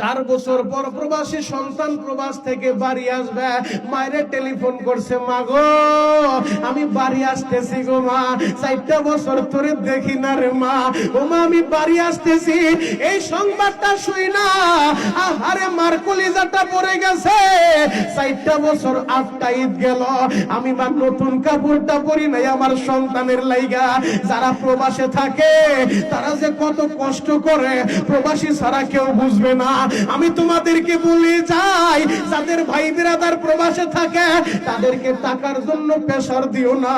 চার বছর পর প্রবাসী সন্তান প্রবাস থেকে বাড়ি আসবে। মায়ের টেলিফোন করছে, মা গো, আমি বাড়ি আসতেছি গো মা, চারটা বছর ধরে দেখি না রে মা। ও মা, আমি বাড়ি আসতেছি, এই সংবাদটা শুই না। আরে মার কলিজাটা পড়ে গেছে। চারটা বছর আটটা ঈদ গেল, আমি মা নতুন কাপড়টা পরি নাই আমার সন্তানের লাইগা। যারা প্রবাসে থাকে, তারা যে কত কষ্ট করে, প্রবাসী ছাড়া কেউ বুঝবে না। আমি তোমাদেরকে বলে যাই, যাদের ভাই বিরাদার প্রবাসে থাকে, তাদেরকে টাকার জন্য প্রেশার দিও না।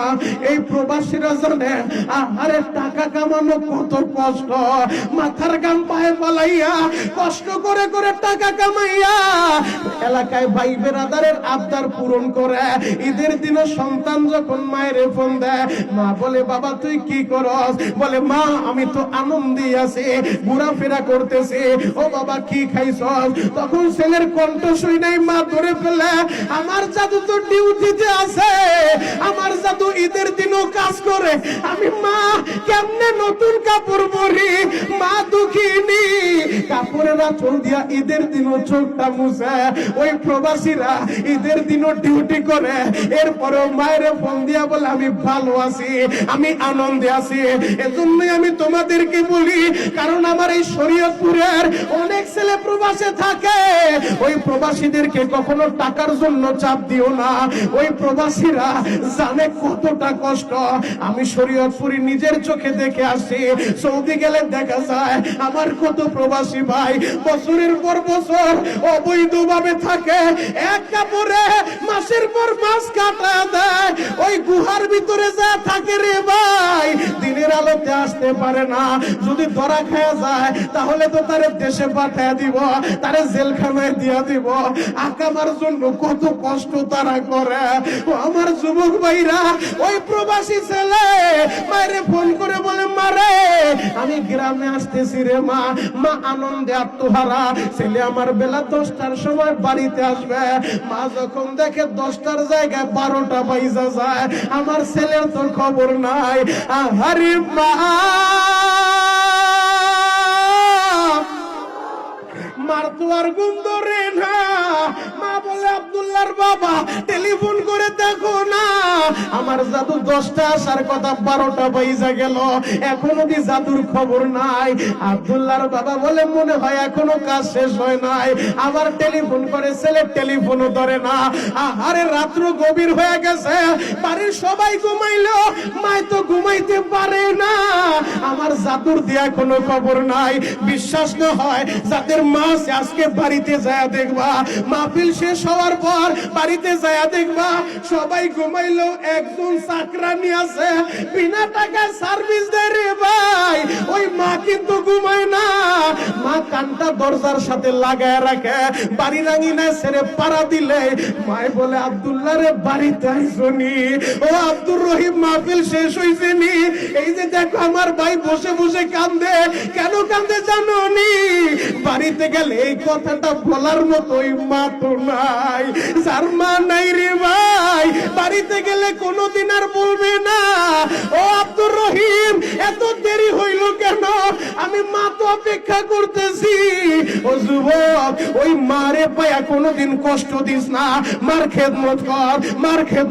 এই প্রবাসীরা জানে, আহারে টাকা কামানো কত কষ্ট। মাথার গাম পায়ে পালাইয়া, কষ্ট করে করে টাকা কামাইয়া, এলাকায় ভাই বেরাদারের আবদার পূরণ করে। ঈদের দিনে সন্তান যখন মায়ের ফোন দেয়, মা বলে, বাবা, তুই কি করস? বলে, মা, আমি তো আনন্দে আছি, ঘোরাফেরা করতেছি। ও বাবা, কি খাইছস? তখন ছেলের কণ্ঠ শুই নাই মা ধরে ফেলে আমার জাদু তো ডিউটিতে আছে, আমার জাদু ঈদের দিনও কাজ করে। আমি মা, কেমনে নতুন কাপড় পরি? কাপড়ের আঁচল দিয়া ঈদের দিনও চোখটা মুছে। ওই প্রবাসীরা ঈদের দিনও ডিউটি করে। এরপরেও মায়ের ফোন দিয়া বলে, আমি ভালো আছি, আমি আনন্দে আছি। এজন্যই আমি তোমাদেরকে বলি, কারণ আমার এই শরীয়তপুরের অনেক ছেলে প্রবাসে থাকে। ওই প্রবাসীদেরকে কখনো টাকার জন্য চাপ দিও না। ওই প্রবাসীরা জানে কতটা কষ্ট। আমি শরীয়তপুরি নিজের চোখে দেখে আসি সৌদি গেলে দেখা যায়, আমার কত প্রবাসী ভাই বছরের পর বছর অবৈধভাবে থাকে। এক কাপড়ে মাসের পর মাস কাটা দেয়, ওই গুহার ভিতরে যা থাকে রে ভাই, দিনের আলোতে আসতে পারে না। যদি ধরা খাওয়া যায়, তাহলে তো তারে দেশে পাঠায় দিব, তারে জেলখানায় দিয়া দিব। আকামার জন্য কত কষ্ট তারা করে। আমার যুবক ভাইরা, ওই প্রবাসী ছেলে, মায়েরে ফোন করে বলে আমি গ্রামে আসতেছি রে মা মা আনন্দে আত্মহারা। ছেলে আমার বেলা দশটার সময় বাড়িতে আসবে। মা যখন দেখে দশটার জায়গায় বারোটা বাইজা যায়, আমার ছেলের তোর খবর নাই। আহারি মা! মার তো আর গুন্দ রে না। মা বলে, আব্দুল্লাহর বাবা, টেলিফোন আমার জাদু দশটা আসার কথা বারোটা বাইজা গেল। এখনও কি জাদুর খবর নাই? আবদুল্লাহর বাবা বলে, মনে হয় এখনও কাজ শেষ হয় নাই। আবার টেলিফোন করে ছেলে টেলিফোনও ধরে না। আহারে, রাত্র গভীর হয়ে গেছে। বাড়ির সবাই ঘুমাইলো। মায় তো জাদুর দিয়া কোনো খবর নাই। বিশ্বাস না হয় যাদের মা আজকে বাড়িতে যায় দেখবা। মাহফিল শেষ হওয়ার পর বাড়িতে যায় দেখবা। সবাই ঘুমাইলো, একজন চাকরানি আছে বিনা টাকায় সার্ভিস দেয় রে ভাই। ওই মা কিন্তু ঘুমায় না। মা কানটা দরজার সাথে লাগায় রাখে। বাড়ি রাঙিনায় ছেড়ে পাড়া দিলে। মায় বলে, আব্দুল্লাহ রে, বাড়িতে আইসনি। ও আব্দুর রহিম, মাহফিল শেষ হইছে নি। এই যে দেখো, আমার ভাই বসে বসে কান্দে। কেন কান্দে জানো নি বাড়িতে গেলে এই কথাটা বলার মতোই মা তো নাই। যার মা নাই রে ভাই, বাড়িতে গেলে কোনোদিন আর বলবে না। ও আব্দুর রহিম, এত দেরি হইল কেন? আমি মা তো অপেক্ষা করতেছি। ও যুবক, ওই মারে পায়া কোনোদিন কষ্ট দিস না। মার খেদমত কর, মার খেদ